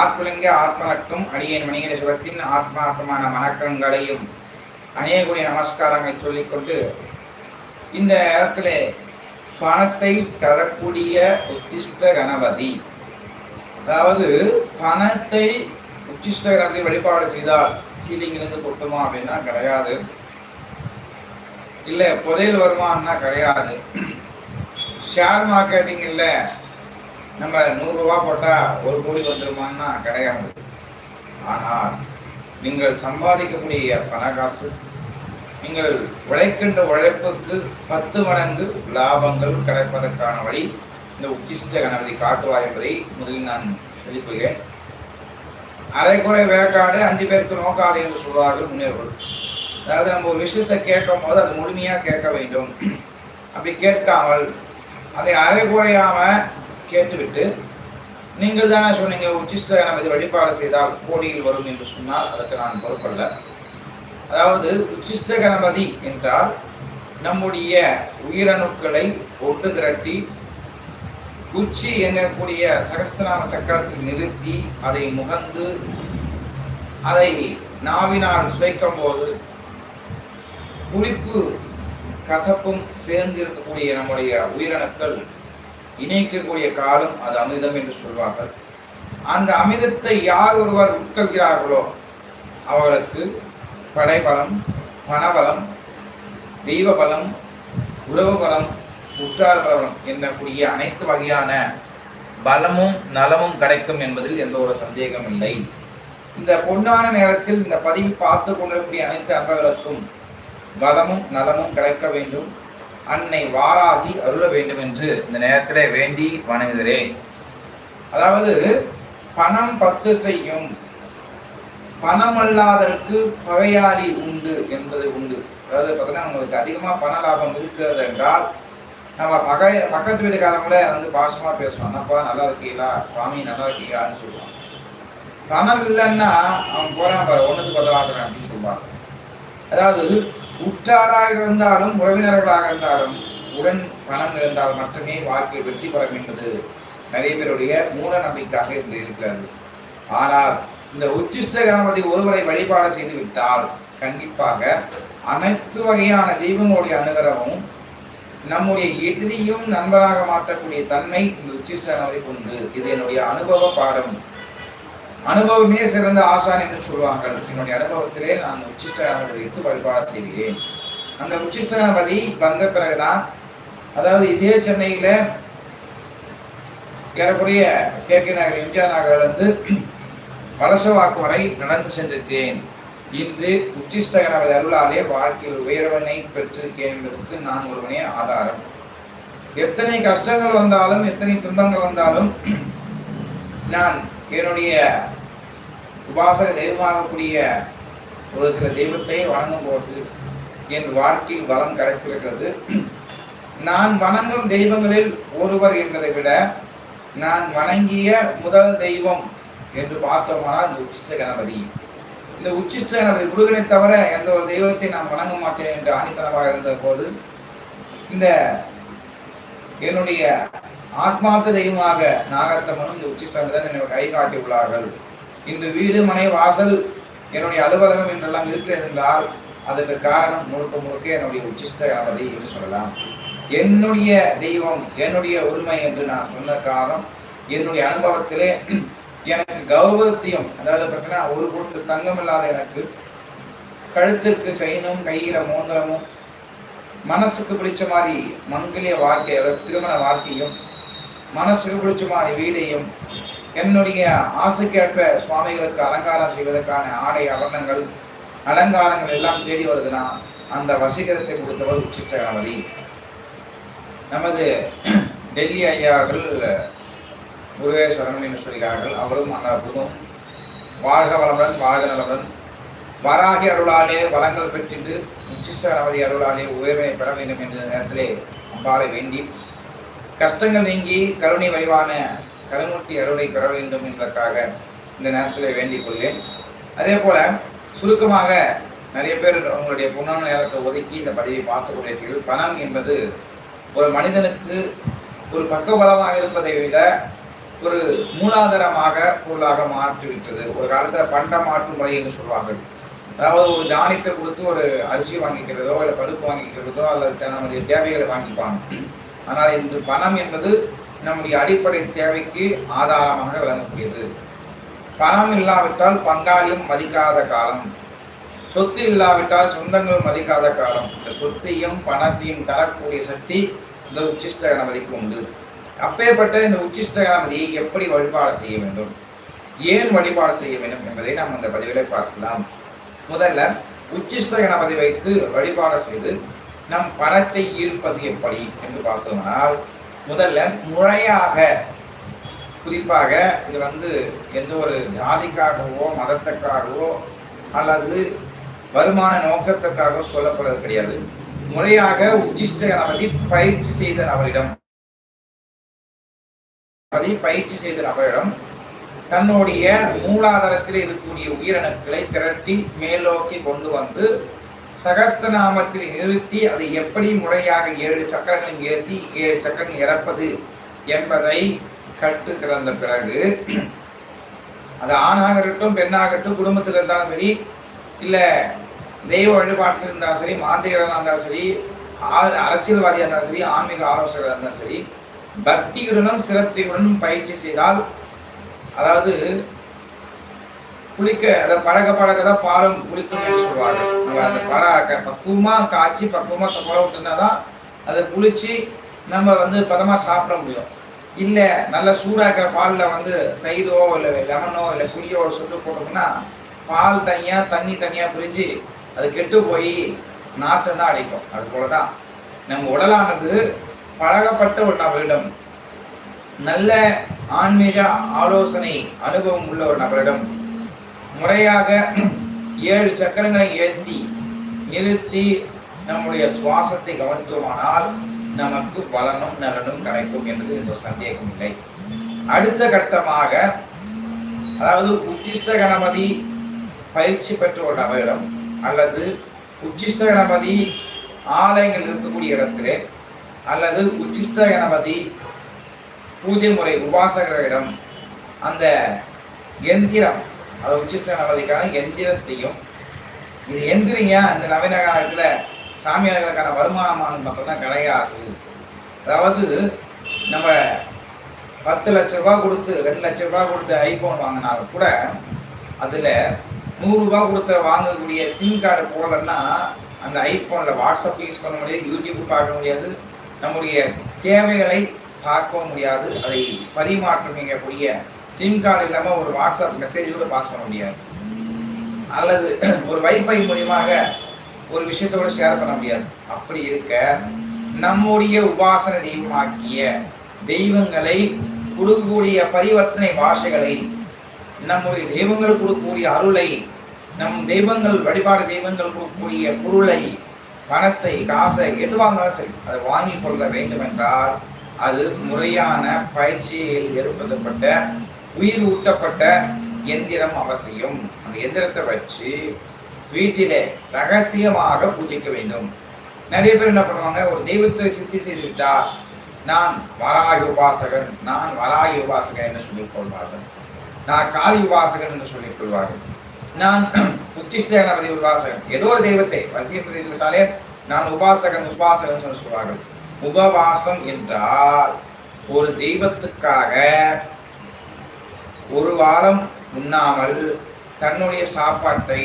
ஆத்மலிங்க ஆத்மனக்கும் அடியேன் மணிகர சிவத்தின் ஆத்மாத்மான வணக்கங்களையும் அநேகுடைய நமஸ்காரங்களை சொல்லிக்கொண்டு இந்த இடத்துல பணத்தை தரக்கூடிய உச்சிஷ்ட கணபதி. அதாவது பணத்தை உச்சிஷ்ட கணபதி வழிபாடு செய்தால் சீலிங்கிலிருந்து கொட்டுமா அப்படின்னா கிடையாது. இல்லை புதையல் வருமானா கிடையாது. ஷேர் மார்க்கெட்டிங்கில் நம்ம நூறுரூவா போட்டால் ஒரு கோடி வந்துருமான்னா கிடையாது. ஆனால் நீங்கள் சம்பாதிக்கக்கூடிய பண காசு நீங்கள் உழைக்கின்ற உழைப்புக்கு பத்து மடங்கு லாபங்கள் கிடைப்பதற்கான வழி இந்த உச்சிஷ்ட கணபதி காட்டுவார் என்பதை முதலில் நான் சொல்லிக்கொள்கிறேன். அரைக்குறை வேக்காடு அஞ்சு பேருக்கு நோக்காது என்று சொல்வார்கள் முன்னேறுகள் அதாவது நம்ம ஒரு விஷயத்தை கேட்கும் போது அது முழுமையாக கேட்க வேண்டும். அப்படி கேட்காமல் அதை அரைக்குறையாமல் கேட்டுவிட்டு நீங்கள் தானே சொன்னீங்க உச்சிஷ்ட கணபதி வழிபாடு செய்தால் கோடியில் வரும் என்று சொன்னால் அதற்கு நான் பொறுப்பல்ல. அதாவது உச்சிஷ்ட கணபதி என்றால் நம்முடைய உயிரணுக்களை ஒட்டு திரட்டி உச்சி எண்ணக்கூடிய சகஸ்திரநாம சக்கரத்தில் நிறுத்தி அதை முகந்து அதை நாவினால் சுவைக்கும் போது புளிப்பு கசப்பும் சேர்ந்திருக்கக்கூடிய நம்முடைய உயிரணுக்கள் இணைக்கக்கூடிய காலம் அது அமிர்தம் என்று சொல்வார்கள். அந்த அமிர்தத்தை யார் ஒருவர் உட்கொள்கிறார்களோ அவர்களுக்கு படைபலம் பணபலம் தெய்வ பலம் உறவு பலம் உற்றார் பலம் என்னக்கூடிய அனைத்து வகையான பலமும் நலமும் கிடைக்கும் என்பதில் எந்த ஒரு சந்தேகம் இல்லை. இந்த பொன்னான நேரத்தில் இந்த பதிவு பார்த்து கொண்டிருக்கக்கூடிய அனைத்து அன்பர்களுக்கும் பலமும் நலமும் கிடைக்க வேண்டும். அன்னை வாராகி அருள வேண்டும் என்று இந்த நேரத்திலே வேண்டி வணங்குகிறேன். அதாவது பணம் பத்து செய்யும் பணம் அல்லாதற்கு பகையாளி உண்டு என்பது உண்டு. அதாவது பார்த்தீங்கன்னா உங்களுக்கு அதிகமாக பண லாபம் இருக்கிறது என்றால் நம்ம பகை பக்கத்து வீட்டுக்காரங்கள வந்து பாசமாக பேசுவோம் என்னப்பா நல்லா இருக்கீங்களா? சுவாமி நல்லா இருக்கீங்களான்னு சொல்லுவான் பணம் இல்லைன்னா அவன் போறான் பாரு ஒன்றுக்கு பதவாதுறேன் அப்படின்னு சொல்லுவாங்க. அதாவது உற்றாராக இருந்தாலும் உறவினர்களாக இருந்தாலும் உடன் பணம் இருந்தால் மட்டுமே வாழ்க்கை வெற்றி பெறும் என்பது நிறைய பேருடைய மூட நம்பிக்கையாக இருந்து இருக்கிறது. ஆனால் இந்த உச்சிஷ்ட கணபதி ஒருவரை வழிபாடு செய்து விட்டால் கண்டிப்பாக அனைத்து வகையான தெய்வங்களுடைய அனுகிரகமும் நம்முடைய எதிரியும் நண்பராக மாற்றக்கூடிய தன்மை இந்த உச்சிஷ்ட கணபதி உண்டு இது என்னுடைய அனுபவ பாடம். அனுபவமே சிறந்த ஆசான் என்று சொல்வார்கள் என்னுடைய அனுபவத்திலே நான் உச்சிஷ்ட வைத்து வழிபாடு செய்கிறேன். அந்த உச்சிஷ்டகணபதி வந்த பிறகுதான் அதாவது இதே சென்னையில ஏறக்குறைய கே கே நகர் எம்ஜிஆர் நகர்ல இருந்து பலசவாக்கு வரை நடந்து சென்றிருக்கிறேன். இன்று உச்சிஷ்டகணபதி அருளாலே வாழ்க்கையில் உயர்வனை பெற்றிருக்கேன் என்பதற்கு நான் ஒருவனே ஆதாரம். எத்தனை கஷ்டங்கள் வந்தாலும் எத்தனை துன்பங்கள் வந்தாலும் நான் என்னுடைய உபாசக தெய்வமாகக்கூடிய ஒரு சில தெய்வத்தை வணங்கும் போது என் வாழ்க்கையில் பலம் கிடைத்திருக்கிறது நான் வணங்கும் தெய்வங்களில் ஒருவர் என்பதை விட நான் வணங்கிய முதல் தெய்வம் என்று பார்த்தோமானால் இந்த உச்சிஷ்ட கணபதி. இந்த உச்சிஷ்ட கணபதி முருகனை தவிர எந்த ஒரு தெய்வத்தை நான் வணங்க மாட்டேன் என்று ஆணித்தனமாக இருந்த போது இந்த என்னுடைய ஆத்மார்த்த தெய்வமாக நாகத்தம்மனும் இந்த உச்சிஷ்டன் என்னை கை காட்டியுள்ளார்கள். இந்த வீடு மனை வாசல் என்னுடைய அலுவலகம் என்றெல்லாம் இருக்கிறது என்றால் அதற்கு காரணம் முழுக்க முழுக்க என்னுடைய உச்சிஷ்ட கணபதி என்று சொல்லலாம். என்னுடைய தெய்வம் என்னுடைய உரிமை என்று நான் சொன்ன காரணம் என்னுடைய அனுபவத்திலே எனக்கு கௌரவத்தையும் அதாவது பார்த்தீங்கன்னா ஒரு பொட்டு தங்கம் இல்லாத எனக்கு கழுத்துக்கு செயினும் கையில மோந்திரமும் மனசுக்கு பிடிச்ச மாதிரி மங்கலிய வாழ்க்கை அதாவது திருமண வாழ்க்கையும் மனசுக்கு பிடிச்சமான வீடையும் என்னுடைய ஆசைக்கேற்ப சுவாமிகளுக்கு அலங்காரம் செய்வதற்கான ஆடை ஆபரணங்கள் அலங்காரங்கள் எல்லாம் தேடி வருதுன்னா அந்த வசீகரத்தை கொடுத்தவர் உச்சிஷ்ட கணபதி நமது டெல்லி ஐயாக்கள் முருகேஸ்வரன் என்று சொல்கிறார்கள். அவரும் அந்த வாழ்க வளமுடன் வாழ்க நலமுடன். வராகி அருளாலே வளங்கள் பெற்றிட்டு உச்சிஷ்ட கணபதி அருளாலே உயர்வினை பெற வேண்டும் என்ற நேரத்திலே அம்பாலை வேண்டி கஷ்டங்கள் நீங்கி கருணை வடிவான கருமூர்த்தி அருளை பெற வேண்டும் என்பதற்காக இந்த நேரத்தில் வேண்டிக் கொள்கிறேன். அதே போல சுருக்கமாக நிறைய பேர் உங்களுடைய பொண்ணான நேரத்தை ஒதுக்கி இந்த பதவியை பார்த்து கொண்டிருக்கிறீர்கள். பணம் என்பது ஒரு மனிதனுக்கு ஒரு பக்கபலமாக இருப்பதை விட ஒரு மூலாதாரமாக பொருளாக மாற்றிவிட்டது. ஒரு காலத்தில் பண்ட மாற்று முறை என்று சொல்வார்கள் அதாவது ஒரு தானியத்தை கொடுத்து ஒரு அரிசி வாங்கிக்கிறதோ இல்லை பருப்பு வாங்கிக்கிறதோ அல்லது நம்முடைய தேவைகளை வாங்கிப்பாங்க. ஆனால் இன்று பணம் என்பது நம்முடைய அடிப்படை தேவைக்கு ஆதாரமாக விளங்கக்கூடியது. பணம் இல்லாவிட்டால் பங்காளியும் மதிக்காத காலம். சொத்து இல்லாவிட்டால் சொந்தங்கள் மதிக்காத காலம். இந்த சொத்தையும் பணத்தையும் தரக்கூடிய சக்தி இந்த உச்சிஷ்ட கணபதிக்கு உண்டு. அப்பேற்பட்ட இந்த உச்சிஷ்ட கணபதியை எப்படி வழிபாடு செய்ய வேண்டும்? ஏன் வழிபாடு செய்ய வேண்டும் என்பதை நாம் இந்த பதிவில் பார்க்கலாம். முதல்ல உச்சிஷ்ட கணபதி வைத்து வழிபாடு செய்து நம் பணத்தை ஈர்ப்பது எப்படி என்று பார்த்தோம்னால் முதல்ல முறையாக குறிப்பாக இது வந்து எந்த ஒரு ஜாதிக்காகவோ மதத்துக்காகவோ அல்லது வருமான நோக்கத்துக்காக சொல்லப்படுவது கிடையாது. முறையாக உச்சிஷ்ட கணபதி பயிற்சி செய்த நபரிடம் அதை பயிற்சி செய்த நபரிடம் தன்னுடைய மூலாதாரத்தில் இருக்கக்கூடிய உயிரணுக்களை திரட்டி மேலோக்கி கொண்டு வந்து சகஸ்தநாமத்தில் நிறுத்தி அதை எப்படி முறையாக ஏழு சக்கரங்களில் ஏற்றி ஏழு சக்கரங்கள் இறப்பது என்பதை கற்று திறந்த பிறகு அது ஆணாகட்டும் பெண்ணாகட்டும் குடும்பத்தில் இருந்தாலும் சரி இல்லை தெய்வ வழிபாட்டில் இருந்தாலும் சரி மாந்திரிகளாக இருந்தாலும் சரி அரசியல்வாதியாக இருந்தாலும் சரி ஆன்மீக ஆலோசகராக இருந்தாலும் சரி பக்தியுடனும் சிரத்தையுடனும் பயிற்சி செய்தால் அதாவது குளிக்க அதை பழக பழக தான் பாலும் குளிக்கும் என்று சொல்லுவாங்க. நம்ம அந்த பழ பக்குவமாக பக்குவமா காய்ச்சி பக்குவமா பழம் விட்டுனா தான் அதை குளிச்சு நம்ம வந்து பதமா சாப்பிட முடியும். இல்ல நல்ல சூடாக்கிற பால்ல வந்து தயிரோ இல்லை லெமனோ இல்லை புளியோ சுட்டு போட்டோம்னா பால் தனியா தண்ணி தனியா பிரிஞ்சு அது கெட்டு போய் நாற்றம் தான் அடைக்கும். அது போலதான். நம்ம உடலானது பழகப்பட்ட ஒரு நபரிடம் நல்ல ஆன்மீக ஆலோசனை அனுபவம் உள்ள ஒரு நபரிடம் முறையாக ஏழு சக்கரங்களை ஏற்றி நிறுத்தி நம்முடைய சுவாசத்தை கவனித்தோமானால் நமக்கு பலனும் நலனும் கிடைக்கும் என்பது எந்த ஒரு சந்தேகம் இல்லை. அடுத்த கட்டமாக அதாவது உச்சிஷ்ட கணபதி பயிற்சி பெற்ற ஒரு நபரிடம் அல்லது உச்சிஷ்ட கணபதி ஆலயங்கள் இருக்கக்கூடிய இடத்திலே அல்லது உச்சிஷ்ட கணபதி பூஜை முறை உபாசகரிடம் அந்த எந்திரம் அதை உச்சிஷ்ட கணபதிக்கான எந்திரத்தையும் இது எந்திரிங்க அந்த நவீன காலத்தில் சாமியார்களுக்கான வருமானமானது மட்டும்தான் கிடையாது. அதாவது நம்ம பத்து லட்ச ரூபா கொடுத்து ரெண்டு லட்ச ரூபா கொடுத்து ஐபோன் வாங்கினாலும் கூட அதில் நூறுரூபா கொடுத்து வாங்கக்கூடிய சிம் கார்டு போடலன்னா அந்த ஐஃபோனில் வாட்ஸ்அப் யூஸ் பண்ண முடியாது யூடியூப் பார்க்க முடியாது நம்முடைய தேவைகளை பார்க்கவும் முடியாது அதை பரிமாற்றம் செய்யக்கூடிய சிம் கார்டு இல்லாமல் ஒரு வாட்ஸ்அப் மெசேஜ் கூட பாஸ் பண்ண முடியாது. அல்லது ஒரு வைஃபை மூலியமாக ஒரு விஷயத்தோட ஷேர் பண்ண முடியாது. அப்படி இருக்க நம்முடைய உபாசன தெய்வமாக்கிய தெய்வங்களை கொடுக்கக்கூடிய பரிவர்த்தனை பாஷைகளை நம்முடைய தெய்வங்கள் கொடுக்கக்கூடிய அருளை நம் தெய்வங்கள் வழிபாடு தெய்வங்கள் கொடுக்கக்கூடிய பொருளை பணத்தை காசை எதுவாக இருந்தாலும் சரி அதை வாங்கி கொள்ள வேண்டும் என்றால் அது முறையான பயிற்சியில் ஏற்படுத்தப்பட்ட உயிர் ஊட்டப்பட்ட எந்திரம் அவசியம். அந்த எந்திரத்தை வச்சு வீட்டிலே ரகசியமாக பூஜிக்க வேண்டும். நிறைய பேர் என்ன பண்ணுவாங்க ஒரு தெய்வத்தை சித்தி செய்து விட்டால் நான் வராகி உபாசகன் நான் வராகி உபாசகன் என்று சொல்லிக் கொள்வார்கள். நான் காளி உபாசகன் என்று சொல்லிக் கொள்வார்கள். நான் உச்சிஷ்ட கணபதி உபாசகன். ஏதோ ஒரு தெய்வத்தை வசியம் செய்து விட்டாலே நான் உபாசகன் உபாசகன் என்று சொல்வார்கள். உபவாசம் என்றால் ஒரு தெய்வத்துக்காக ஒரு வாரம் உண்ணாமல் தன்னுடைய சாப்பாட்டை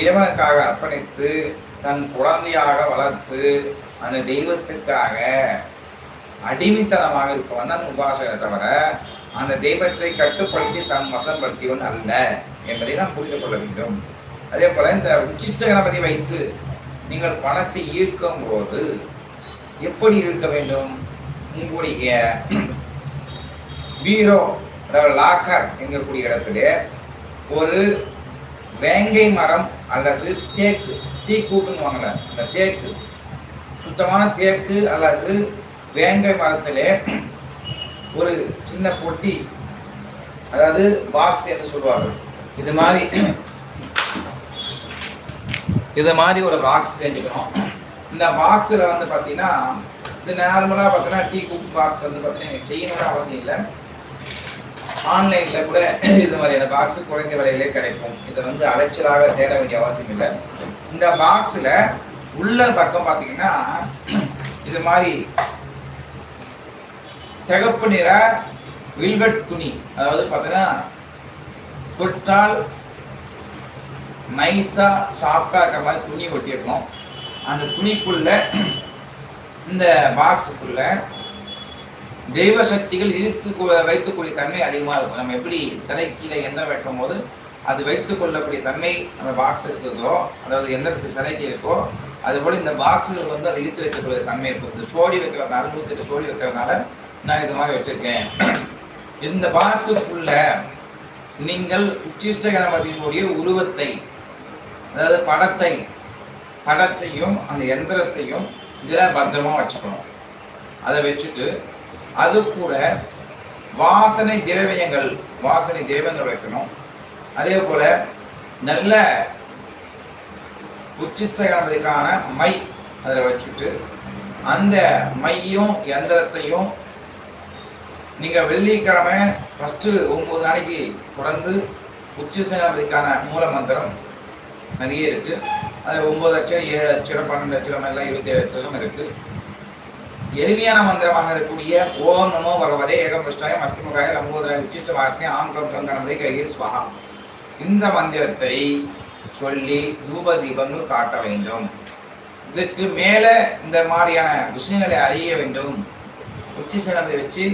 இறைவனுக்காக அர்ப்பணித்து தன் குழந்தையாக வளர்த்து அந்த தெய்வத்துக்காக அடிமைத்தனமாக இருப்பவன் தான் உபாசகரை தவிர அந்த தெய்வத்தை கட்டுப்படுத்தி தன் வசப்படுத்தியவன் அல்ல என்பதை நாம் புரிந்து கொள்ள வேண்டும். அதே போல இந்த உச்சிஷ்ட கணபதி வைத்து நீங்கள் பணத்தை ஈர்க்கும் போது எப்படி இருக்க வேண்டும்? உங்களுடைய பீரோ அதாவது லாக்கர் என்கக்கூடிய இடத்துல ஒரு வேங்கை மரம் அல்லது தேக்கு டீ கூட்டுன்னு வாங்கல அந்த தேக்கு. சுத்தமான தேக்கு அல்லது வேங்கை மரத்திலே ஒரு சின்ன பொட்டி அதாவது பாக்ஸ் என்று சொல்லுவார்கள். இது மாதிரி இது மாதிரி ஒரு பாக்ஸ் செஞ்சுக்கணும். இந்த பாக்ஸில் வந்து பார்த்தீங்கன்னா இது நார்மலாக பார்த்தீங்கன்னா டீ குக் பாக்ஸ் வந்து பார்த்தீங்கன்னா செய்யணும்னு அவசியம் இல்லை. ஆன்லைனில் கூட இது மாதிரியான பாக்ஸ் குறைந்த விலையிலே கிடைக்கும். இதை வந்து அலைச்சலாக தேட வேண்டிய அவசியம் இல்லை. இந்த பாக்ஸில் உள்ள பக்கம் பார்த்தீங்கன்னா இது மாதிரி சிகப்பு நிற வில்வெட் குனி அதாவது பார்த்தீங்கன்னா தொட்டால் நைஸாக சாஃப்டாக இருக்கிற மாதிரி துணி ஒட்டியிருக்கோம் அந்த துணிக்குள்ள இந்த பாக்ஸுக்குள்ள தெய்வ சக்திகள் இழுத்து வைத்துக்கூடிய தன்மை அதிகமாக இருக்கும். நம்ம எப்படி சிலை கீழே எந்திரம் வெட்டும் போது அது வைத்துக் கொள்ளக்கூடிய தன்மை நம்ம பாக்ஸ் இருக்குதோ அதாவது எந்திரத்துக்கு சிலைக்கு இருக்கோ அதுபோல இந்த பாக்ஸுகள் வந்து அதை இழுத்து வைக்கக்கூடிய தன்மை இருக்கும். சோடி வைக்கிறத அறுபத்தெட்டு சோடி வைக்கிறதுனால நான் இது மாதிரி வச்சிருக்கேன். இந்த பாக்ஸுக்குள்ள நீங்கள் உச்சிஷ்ட கணபதியினுடைய உருவத்தை அதாவது படத்தை படத்தையும் அந்த எந்திரத்தையும் இதில் பத்திரமா வச்சுக்கணும். அதை வச்சுட்டு அது கூட வாசனை திரவியங்கள் வாசனை திரவியங்கள் வைக்கணும். அதே போல நல்ல உச்சிஷ்ட கணபதிக்கான மை அதில் வச்சுட்டு அந்த மையும் எந்திரத்தையும் நீங்கள் வெள்ளிக்கிழமை ஃபஸ்ட்டு ஒம்பது நாளைக்கு தொடர்ந்து உச்சிஷ்ட கணபதிக்கான மூல மந்திரம் நிறைய இருக்குது அதில் ஒம்பது அச்சரம் ஏழு அச்சரம் பன்னெண்டு அச்சரம் எல்லாம் இருபத்தி ஏழு அச்சரம் இருக்குது எளிமையான மந்திரமாக இருக்கக்கூடிய ஓம் நமோ பகவதே ஏகம் விஷ்ணாய மஸ்திமுகாய லம்போதராய விசிஷ்ட வார்த்தை ஆம் கம் கம் கையே ஸ்வஹா இந்த மந்திரத்தை சொல்லி தூப தீபங்கள் காட்ட வேண்டும். இதற்கு மேலே இந்த மாதிரியான விஷயங்களை அறிய வேண்டும். உச்சிசனத்தை வச்சு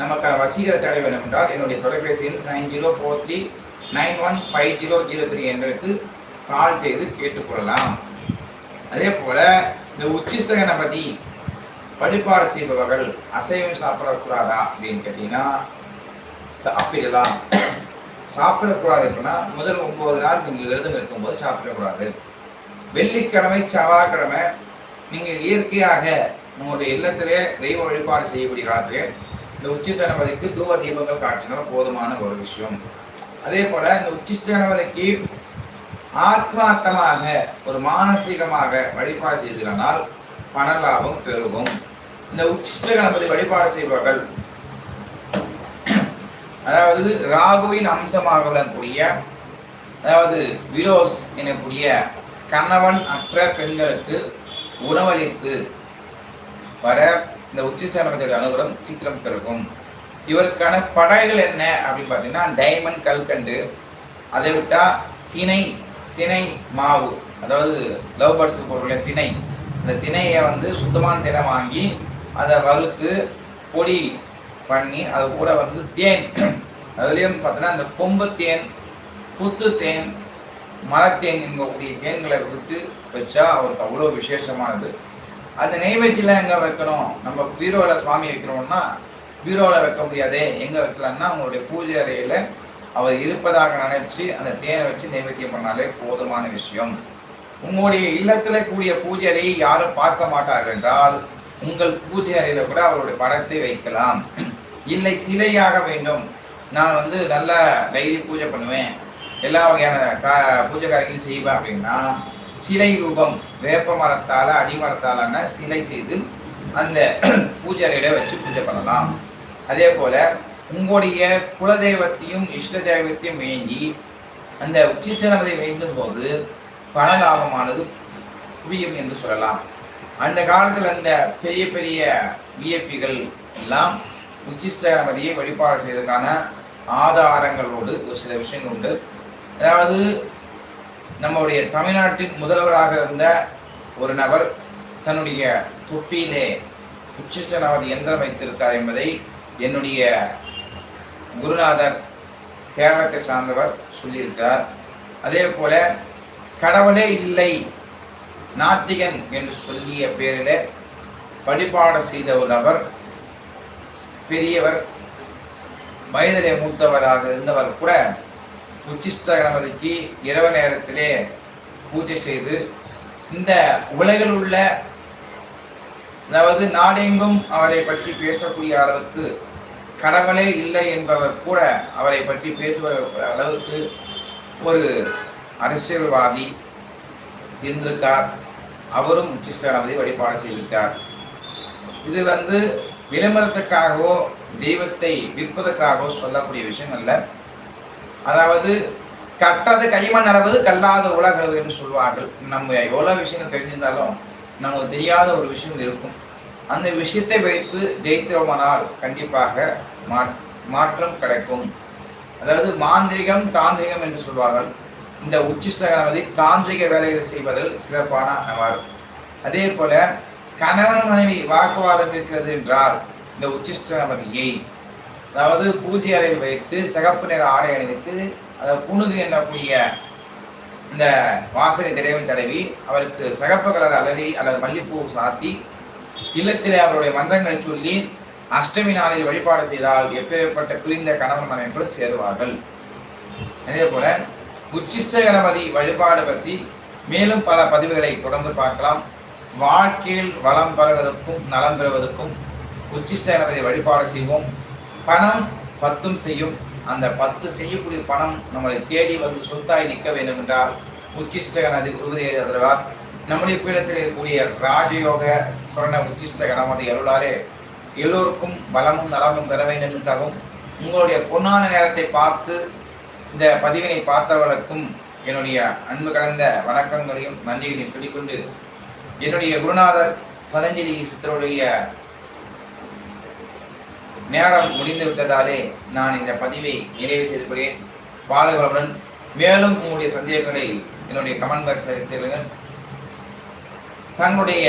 நமக்கான வசீகரத்தை அடைய வேண்டும் என்றால் என்னுடைய தொலைபேசியில் nine zero four three nine one five zero zero three என்றதுக்கு கால் செய்து கேட்டுக்கொள்ளலாம். அதே போல இந்த உச்சிஷ்ட கணபதி வழிபாடு செய்பவர்கள் அசைவம் சாப்பிடக்கூடாதா அப்படின்னு கேட்டீங்கன்னா சாப்பிடலாம் சாப்பிடக்கூடாது எப்படின்னா முதல் ஒன்பது நாள் நீங்கள் விரதம் இருக்கும்போது சாப்பிடக்கூடாது. வெள்ளிக்கிழமை செவ்வாய்க்கிழமை நீங்கள் இயற்கையாக உங்களுடைய இல்லத்திலே தெய்வ வழிபாடு செய்யக்கூடிய காலத்திலே இந்த உச்சிசனபதிக்கு தூவ தூப தீபங்கள் காட்டினால் போதுமான ஒரு விஷயம். அதே போல இந்த உச்சிசனபதிக்கு கணபதிக்கு ஆத்மார்த்தமாக ஒரு மானசீகமாக வழிபாடு செய்தனால் பண லாபம் பெருகும். இந்த உச்சிஷ்ட கணபதி வழிபாடு செய்பவர்கள். அதாவது ராகுவின் அம்சமாக விளங்கக்கூடிய அதாவது விரோஸ் எனக்கூடிய கணவன் அற்ற பெண்களுக்கு உணவளித்து வர இந்த உச்சிஷ்ட கணபதியோட அனுகிரகம் சீக்கிரம் பிறக்கும் இவருக்கான படைகள் என்ன அப்படின்னு பார்த்தீங்கன்னா டைமண்ட் கல்கண்டு அதை விட்டா திணை திணை மாவு அதாவது லவ் பேர்ட்ஸ் போடுற திணை இந்த திணையை வந்து சுத்தமான திணை வாங்கி அதை வறுத்து பொடி பண்ணி அது கூட வந்து தேன். அதுலேயும் பார்த்தோன்னா அந்த கொம்பு தேன் புத்து தேன் மரத்தேன் என்கக்கூடிய தேன்களை விட்டு வச்சா அவருக்கு அவ்வளோ விசேஷமானது. அந்த நெய்வேத்தியில் எங்கே வைக்கணும்? நம்ம பீரோவில் சுவாமி வைக்கிறோம்னா பீரோவில் வைக்க முடியாதே. எங்கே வைக்கலாம்னா அவங்களுடைய பூஜை அறையில் அவர் இருப்பதாக நினைச்சு அந்த தேனை வச்சு நைவேத்தியம் பண்ணாலே போதுமான விஷயம். உங்களுடைய இல்லத்தில் கூடிய பூஜை அறையை யாரும் பார்க்க மாட்டார்கள் என்றால் உங்கள் பூஜை அறையில கூட அவருடைய படத்தை வைக்கலாம். இல்லை சிலையாக வேண்டும். நான் வந்து நல்லா டெய்லி பூஜை பண்ணுவேன். எல்லா வகையான கா பூஜை காரியங்களும் செய்வேன் அப்படின்னா சிலை ரூபம் வேப்ப மரத்தால அடிமரத்தாலான சிலை செய்து அந்த பூஜை அறையில வச்சு பூஜை பண்ணலாம். அதே போல உங்களுடைய குலதெய்வத்தையும் இஷ்ட தெய்வத்தையும் வேண்டி அந்த உச்சிச்சனவதை வேண்டும் போது பண லாபமானது குவியும் என்று சொல்லலாம். அந்த காலத்தில் அந்த பெரிய பெரிய விஐபிகள் எல்லாம் உச்சிஷ்டமதியை வழிபாடு செய்வதற்கான ஆதாரங்களோடு ஒரு சில விஷயங்கள் உண்டு. அதாவது நம்முடைய தமிழ்நாட்டின் முதல்வராக இருந்த ஒரு நபர் தன்னுடைய தொப்பியிலே உச்சிஷ்ட எந்திரம் வைத்திருக்கார் என்பதை என்னுடைய குருநாதர் கேரளத்தை சார்ந்தவர் சொல்லியிருக்கார் அதே போல கடவுளே இல்லை நாத்திகன் என்று சொல்லிய பேரில் வழிபாடு செய்த ஒரு நபர் பெரியவர் வயதிலே மூத்தவராக இருந்தவர் கூட உச்சிஷ்ட கணபதிக்கு இரவு நேரத்திலே பூஜை செய்து இந்த உலகில் உள்ள அதாவது நாடெங்கும் அவரை பற்றி பேசக்கூடிய அளவுக்கு கடவுளே இல்லை என்பவர் கூட அவரை பற்றி பேசுவ அளவுக்கு ஒரு அரசியல்வாதி இருந்திருக்கார். அவரும் உச்சிஷ்ட வழிபாடு செய்திருக்கார் இது வந்து விளம்பரத்துக்காகவோ தெய்வத்தை விற்பதற்காக சொல்லக்கூடிய விஷயம் அல்ல. அதாவது கற்றது கைமண் அளவது கல்லாத உலகளவு என்று சொல்வார்கள். நம்ம எவ்வளோ விஷயங்கள் தெரிஞ்சிருந்தாலும் நமக்கு தெரியாத ஒரு விஷயம் இருக்கும். அந்த விஷயத்தை வைத்து ஜெயித்தோமானால் கண்டிப்பாக மா- மாற்றம் கிடைக்கும். அதாவது மாந்திரிகம் தாந்திரிகம் என்று சொல்வார்கள். இந்த உச்சிஷ்ட கணபதி தாந்திரிக வேலைகள் செய்வதில் சிறப்பான அவர் அதே போல கணவன் மனைவி வாக்குவாதம் இருக்கிறது என்றால் இந்த உச்சிஷ்ட கணபதியை அதாவது பூஜை அறையில் வைத்து சிகப்பு நிற ஆடை அணிவித்து அதை புணுகு என்னக்கூடிய இந்த வாசனை திரைவன் தடவி அவருக்கு சிகப்பு கலர் அலறி அல்லது மல்லிப்பூ சாத்தி இல்லத்திலே அவருடைய மந்திரங்களை சொல்லி அஷ்டமி நாளில் வழிபாடு செய்தால் எப்பேற்பட்ட பிரிந்த கணவன் மனைவிகள் சேருவார்கள். அதே போல உச்சிஷ்ட கணபதி வழிபாடு பற்றி மேலும் பல பதிவுகளை தொடர்ந்து பார்க்கலாம். வாழ்க்கையில் வளம் பெறுவதற்கும் நலம் பெறுவதற்கும் உச்சிஷ்ட கணபதி வழிபாடு செய்வோம். பணம் பத்தும் செய்யும். அந்த பத்து செய்யக்கூடிய பணம் நம்மளை தேடி வந்து சொத்தாய் நிற்க வேண்டும் என்றால் உச்சிஷ்ட கணபதி உறுதியை தருவார் நம்முடைய பீடத்தில் இருக்கக்கூடிய ராஜயோக சொரண உச்சிஷ்ட கணபதி அருளாலே எல்லோருக்கும் பலமும் நலமும் பெற வேண்டும் என்றாகவும் உங்களுடைய பொன்னான நேரத்தை பார்த்து இந்த பதிவினை பார்த்தவர்களுக்கும் என்னுடைய அன்பு கலந்த வணக்கங்களையும் நன்றிகளையும் சொல்லிக்கொண்டு என்னுடைய குருநாதர் பதஞ்சலி சித்தருடைய நேரம் முடிந்து விட்டதாலே நான் இந்த பதிவை நிறைவு செய்திருக்கிறேன் பாலகவுடன் மேலும் உங்களுடைய சந்தேகங்களை என்னுடைய கமெண்ட் பாக்ஸில் எடுத்துருங்கள் தன்னுடைய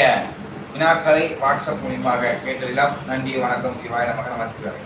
வினாக்களை வாட்ஸ்அப் மூலியமாக கேட்டறியலாம் நன்றி வணக்கம். சிவாய நமக்கு நமச்சிவாய்